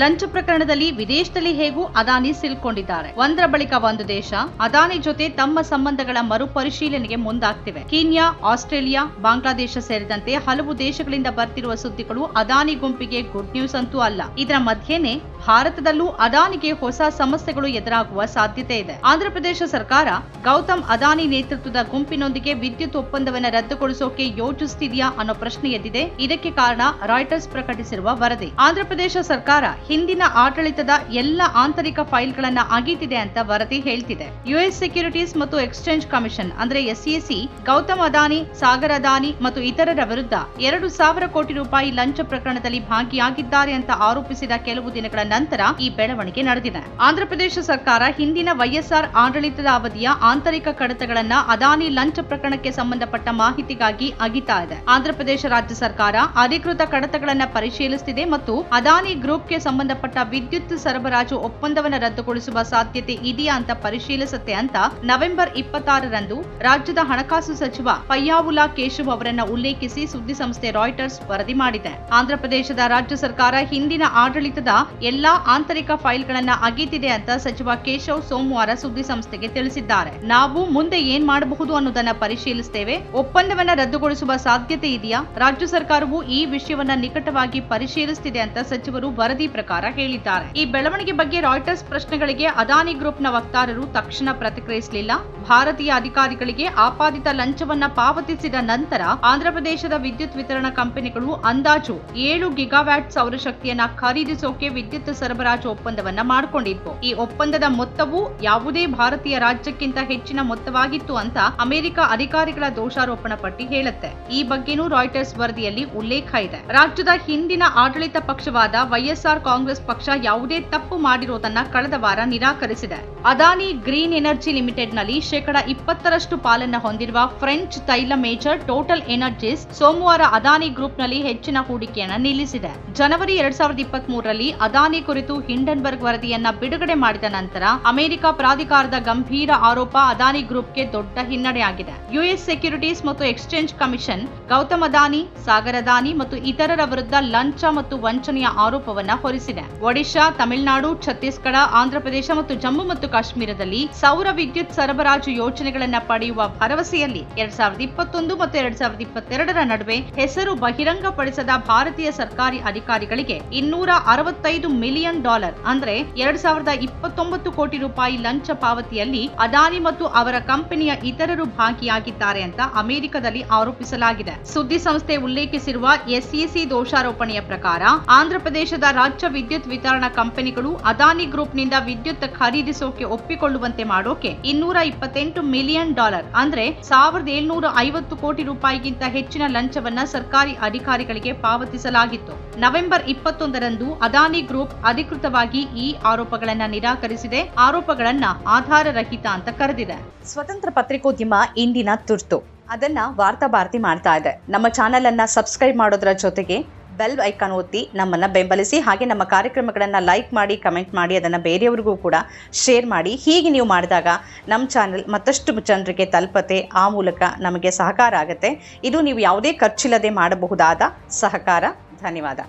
ಲಂಚ ಪ್ರಕರಣದಲ್ಲಿ ವಿದೇಶದಲ್ಲಿ ಹೇಗೂ ಅದಾನಿ ಸಿಲ್ಕೊಂಡಿದ್ದಾರೆ. ಒಂದರ ಬಳಿಕ ಒಂದು ದೇಶ, ಅದಾನಿ ಜೊತೆ ತಮ್ಮ ಸಂಬಂಧಗಳ ಮರುಪರಿಶೀಲನೆಗೆ ಮುಂದಾಗ್ತಿವೆ. ಕೀನ್ಯಾ, ಆಸ್ಟ್ರೇಲಿಯಾ, ಬಾಂಗ್ಲಾದೇಶ ಸೇರಿದಂತೆ ಹಲವು ದೇಶಗಳಿಂದ ಬರ್ತಿರುವ ಸುದ್ದಿಗಳು ಅದಾನಿ ಗುಂಪಿಗೆ ಗುಡ್ ನ್ಯೂಸ್ ಅಂತೂ ಅಲ್ಲ. ಇದರ ಮಧ್ಯೆನೆ ಭಾರತದಲ್ಲೂ ಅದಾನಿಗೆ ಹೊಸ ಸಮಸ್ಯೆಗಳು ಎದುರಾಗುವ ಸಾಧ್ಯತೆ ಇದೆ. ಆಂಧ್ರಪ್ರದೇಶ ಸರ್ಕಾರ ಗೌತಮ್ ಅದಾನಿ ನೇತೃತ್ವದ ಗುಂಪಿನೊಂದಿಗೆ ವಿದ್ಯುತ್ ಒಪ್ಪಂದವನ್ನು ರದ್ದುಗೊಳಿಸೋಕೆ ಯೋಚಿಸುತ್ತಿದೆಯಾ ಅನ್ನೋ ಪ್ರಶ್ನೆ ಎದ್ದಿದೆ. ಇದಕ್ಕೆ ಕಾರಣ ರಾಯ್ಟರ್ಸ್ ಪ್ರಕಟಿಸಿರುವ ವರದಿ. ಆಂಧ್ರಪ್ರದೇಶ ಸರ್ಕಾರ ಹಿಂದಿನ ಆಡಳಿತದ ಎಲ್ಲ ಆಂತರಿಕ ಫೈಲ್ಗಳನ್ನ ಅಗೀತಿದೆ ಅಂತ ವರದಿ ಹೇಳ್ತಿದೆ. ಯುಎಸ್ ಸೆಕ್ಯೂರಿಟೀಸ್ ಮತ್ತು ಎಕ್ಸ್ಚೇಂಜ್ ಕಮಿಷನ್ ಅಂದ್ರೆ ಎಸ್ಇಸಿ ಗೌತಮ್ ಅದಾನಿ, ಸಾಗರ್ ಅದಾನಿ ಮತ್ತು ಇತರರ ವಿರುದ್ಧ ಎರಡು ಸಾವಿರ ಕೋಟಿ ರೂಪಾಯಿ ಲಂಚ ಪ್ರಕರಣದಲ್ಲಿ ಭಾಗಿಯಾಗಿದ್ದಾರೆ ಅಂತ ಆರೋಪಿಸಿದ ಕೆಲವು ದಿನಗಳ ನಂತರ ಈ ಬೆಳವಣಿಗೆ ನಡೆದಿದೆ. ಆಂಧ್ರಪ್ರದೇಶ ಸರ್ಕಾರ ಹಿಂದಿನ ವೈಎಸ್ಆರ್ ಆಡಳಿತದ ಅವಧಿಯ ಆಂತರಿಕ ಕಡತಗಳನ್ನ ಅದಾನಿ ಲಂಚ ಪ್ರಕರಣಕ್ಕೆ ಸಂಬಂಧಪಟ್ಟ ಮಾಹಿತಿಗಾಗಿ ಅಗಿತಾ ಇದೆ. ಆಂಧ್ರಪ್ರದೇಶ ರಾಜ್ಯ ಸರ್ಕಾರ ಅಧಿಕೃತ ಕಡತಗಳನ್ನ ಪರಿಶೀಲಿಸುತ್ತಿದೆ ಮತ್ತು ಅದಾನಿ ಗ್ರೂಪ್ಗೆ ಸಂಬಂಧಪಟ್ಟ ವಿದ್ಯುತ್ ಸರಬರಾಜು ಒಪ್ಪಂದವನ್ನು ರದ್ದುಗೊಳಿಸುವ ಸಾಧ್ಯತೆ ಇದೆಯಾ ಅಂತ ಪರಿಶೀಲಿಸುತ್ತೆ ಅಂತ ನವೆಂಬರ್ ಇಪ್ಪತ್ತಾರರಂದು ರಾಜ್ಯದ ಹಣಕಾಸು ಸಚಿವ ಪಯ್ಯಾವುಲಾ ಕೇಶವ್ ಅವರನ್ನ ಉಲ್ಲೇಖಿಸಿ ಸುದ್ದಿಸಂಸ್ಥೆ ರಾಯ್ಟರ್ಸ್ ವರದಿ ಮಾಡಿದೆ. ಆಂಧ್ರಪ್ರದೇಶದ ರಾಜ್ಯ ಸರ್ಕಾರ ಹಿಂದಿನ ಆಡಳಿತದ ಎಲ್ಲಾ ಆಂತರಿಕ ಫೈಲ್ಗಳನ್ನ ಅಗೀತಿದೆ ಅಂತ ಸಚಿವ ಕೇಶವ್ ಸೋಮವಾರ ಸುದ್ದಿಸಂಸ್ಥೆಗೆ ತಿಳಿಸಿದ್ದಾರೆ. ನಾವು ಮುಂದೆ ಏನ್ ಮಾಡಬಹುದು ಅನ್ನೋದನ್ನ ಪರಿಶೀಲಿಸುತ್ತೇವೆ ಒಪ್ಪಂದವನ್ನ ರದ್ದುಗೊಳಿಸುವ ಸಾಧ್ಯತೆ ಇದೆಯಾ? ರಾಜ್ಯ ಸರ್ಕಾರವು ಈ ವಿಷಯವನ್ನ ನಿಕಟವಾಗಿ ಪರಿಶೀಲಿಸುತ್ತಿದೆ ಅಂತ ಸಚಿವರು ವರದಿ ಪ್ರಕಾರ ಹೇಳಿದ್ದಾರೆ. ಈ ಬೆಳವಣಿಗೆ ಬಗ್ಗೆ ರಾಯ್ಟರ್ಸ್ ಪ್ರಶ್ನೆಗಳಿಗೆ ಅದಾನಿ ಗ್ರೂಪ್ನ ವಕ್ತಾರರು ತಕ್ಷಣ ಪ್ರತಿಕ್ರಿಯಿಸಲಿಲ್ಲ. ಭಾರತೀಯ ಅಧಿಕಾರಿಗಳಿಗೆ ಆಪಾದಿತ ಲಂಚವನ್ನ ಪಾವತಿಸಿದ ನಂತರ ಆಂಧ್ರಪ್ರದೇಶದ ವಿದ್ಯುತ್ ವಿತರಣಾ ಕಂಪನಿಗಳು ಅಂದಾಜು ಏಳು ಗಿಗಾವ್ಯಾಟ್ ಸೌರಶಕ್ತಿಯನ್ನ ಖರೀದಿಸೋಕೆ ವಿದ್ಯುತ್ ಸರಬರಾಜು ಒಪ್ಪಂದವನ್ನ ಮಾಡಿಕೊಂಡಿದ್ವು. ಈ ಒಪ್ಪಂದದ ಮೊತ್ತವು ಯಾವುದೇ ಭಾರತೀಯ ರಾಜ್ಯಕ್ಕಿಂತ ಹೆಚ್ಚಿನ ಮೊತ್ತವಾಗಿತ್ತು ಅಂತ ಅಮೆರಿಕ ಅಧಿಕಾರಿಗಳ ದೋಷಾರೋಪಣ ಪಟ್ಟಿ ಹೇಳುತ್ತೆ. ಈ ಬಗ್ಗೆನೂ ರಾಯ್ಟರ್ಸ್ ವರದಿಯಲ್ಲಿ ಉಲ್ಲೇಖ ಇದೆ. ರಾಜ್ಯದ ಹಿಂದಿನ ಆಡಳಿತ ಪಕ್ಷವಾದ ವೈಎಸ್ಆರ್ ಕಾಂಗ್ರೆಸ್ ಪಕ್ಷ ಯಾವುದೇ ತಪ್ಪು ಮಾಡಿರೋದನ್ನ ಕಳೆದ ವಾರ ನಿರಾಕರಿಸಿದೆ. ಅದಾನಿ ಗ್ರೀನ್ ಎನರ್ಜಿ ಲಿಮಿಟೆಡ್ನಲ್ಲಿ ಶೇಕಡ ಇಪ್ಪತ್ತರಷ್ಟು ಪಾಲನ್ನ ಹೊಂದಿರುವ ಫ್ರೆಂಚ್ ತೈಲ ಮೇಜರ್ ಟೋಟಲ್ ಎನರ್ಜೀಸ್ ಸೋಮವಾರ ಅದಾನಿ ಗ್ರೂಪ್ನಲ್ಲಿ ಹೆಚ್ಚಿನ ಹೂಡಿಕೆಯನ್ನ ನಿಲ್ಲಿಸಿದೆ. ಜನವರಿ ಎರಡ್ ಸಾವಿರದ ಇಪ್ಪತ್ತ್ ಮೂರರಲ್ಲಿ ಅದಾನಿ ಕುರಿತು ಹಿಂಡನ್ಬರ್ಗ್ ವರದಿಯನ್ನ ಬಿಡುಗಡೆ ಮಾಡಿದ ನಂತರ ಅಮೆರಿಕ ಪ್ರಾಧಿಕಾರದ ಗಂಭೀರ ಆರೋಪ ಅದಾನಿ ಗ್ರೂಪ್ಗೆ ದೊಡ್ಡ ಹಿನ್ನಡೆಯಾಗಿದೆ. ಯುಎಸ್ ಸೆಕ್ಯೂರಿಟೀಸ್ ಮತ್ತು ಎಕ್ಸ್ಚೇಂಜ್ ಕಮಿಷನ್, ಗೌತಮ್ ಅದಾನಿ, ಸಾಗರ್ ಅದಾನಿ ಮತ್ತು ಇತರರ ವಿರುದ್ಧ ಲಂಚ ಮತ್ತು ವಂಚನೆಯ ಆರೋಪವನ್ನ ಹೊರಿಸಿದೆ. ಒಡಿಶಾ, ತಮಿಳುನಾಡು, ಛತ್ತೀಸ್ಗಢ, ಆಂಧ್ರಪ್ರದೇಶ ಮತ್ತು ಜಮ್ಮು ಮತ್ತು ಕಾಶ್ಮೀರದಲ್ಲಿ ಸೌರ ವಿದ್ಯುತ್ ಸರಬರಾಜು ಯೋಜನೆಗಳನ್ನ ಪಡೆಯುವ ಭರವಸೆಯಲ್ಲಿ ಎರಡ್ ಸಾವಿರದ ಇಪ್ಪತ್ತೊಂದು ಮತ್ತು ಎರಡ್ ಸಾವಿರದ ಇಪ್ಪತ್ತೆರಡರ ನಡುವೆ ಹೆಸರು ಬಹಿರಂಗಪಡಿಸದ ಭಾರತೀಯ ಸರ್ಕಾರಿ ಅಧಿಕಾರಿಗಳಿಗೆ ಇನ್ನೂರ ಅರವತ್ತೈದು ಮಿಲಿಯನ್ ಡಾಲರ್ ಅಂದ್ರೆ ಎರಡ್ ಸಾವಿರದ ಇಪ್ಪತ್ತೊಂಬತ್ತು ಕೋಟಿ ರೂಪಾಯಿ ಲಂಚ ಪಾವತಿಯಲ್ಲಿ ಅದಾನಿ ಮತ್ತು ಅವರ ಕಂಪನಿಯ ಇತರರು ಭಾಗಿಯಾಗಿದ್ದಾರೆ ಅಂತ ಅಮೆರಿಕದಲ್ಲಿ ಆರೋಪಿಸಲಾಗಿದೆ. ಸುದ್ದಿ ಸಂಸ್ಥೆ ಉಲ್ಲೇಖಿಸಿರುವ ಎಸ್ಇಸಿ ದೋಷಾರೋಪಣೆಯ ಪ್ರಕಾರ ಆಂಧ್ರಪ್ರದೇಶದ ರಾಜ್ಯ ವಿದ್ಯುತ್ ವಿತರಣಾ ಕಂಪನಿಗಳು ಅದಾನಿ ಗ್ರೂಪ್ನಿಂದ ವಿದ್ಯುತ್ ಖರೀದಿಸೋಕೆ ಒಪ್ಪಿಕೊಳ್ಳುವಂತೆ ಮಾಡೋಕೆ ಇನ್ನೂರ ಇಪ್ಪತ್ತೆಂಟು ಮಿಲಿಯನ್ ಡಾಲರ್ ಅಂದ್ರೆ ಸಾವಿರದ ಏಳ್ನೂರ ಐವತ್ತು ಕೋಟಿ ರೂಪಾಯಿಗಿಂತ ಹೆಚ್ಚಿನ ಲಂಚವನ್ನ ಸರ್ಕಾರಿ ಅಧಿಕಾರಿಗಳಿಗೆ ಪಾವತಿಸಲಾಗಿತ್ತು. ನವೆಂಬರ್ ಇಪ್ಪತ್ತೊಂದರಂದು ಅದಾನಿ ಗ್ರೂಪ್ ಅಧಿಕೃತವಾಗಿ ಈ ಆರೋಪಗಳನ್ನ ನಿರಾಕರಿಸಿದೆ. ಆರೋಪಗಳನ್ನ ಆಧಾರರಹಿತ ಅಂತ ಕರೆದಿದೆ. ಸ್ವತಂತ್ರ ಪತ್ರಿಕೋದ್ಯಮ ಇಂದಿನ ತುರ್ತು. ಅದನ್ನ ವಾರ್ತಾ ಭಾರತಿ ಮಾಡ್ತಾ ಇದೆ. ನಮ್ಮ ಚಾನೆಲ್ ಅನ್ನ ಸಬ್ಸ್ಕ್ರೈಬ್ ಮಾಡೋದ್ರ ಜೊತೆಗೆ ಬೆಲ್ ಐಕಾನ್ ಒತ್ತಿ ನಮ್ಮನ್ನ ಬೆಂಬಲಿಸಿ, ಹಾಗೆ ನಮ್ಮ ಕಾರ್ಯಕ್ರಮಗಳನ್ನು ಲೈಕ್ ಮಾಡಿ ಕಮೆಂಟ್ ಮಾಡಿ, ಅದನ್ನು ಬೇರೆಯವ್ರಿಗೂ ಕೂಡ ಶೇರ್ ಮಾಡಿ. ಹೀಗೆ ನೀವು ಮಾಡಿದಾಗ ನಮ್ಮ ಚಾನೆಲ್ ಮತ್ತಷ್ಟು ಜನರಿಗೆ ತಲುಪತೆ, ಆ ಮೂಲಕ ನಮಗೆ ಸಹಕಾರ ಆಗುತ್ತೆ. ಇದು ನೀವು ಯಾವುದೇ ಖರ್ಚಿಲ್ಲದೆ ಮಾಡಬಹುದಾದ ಸಹಕಾರ. ಧನ್ಯವಾದ.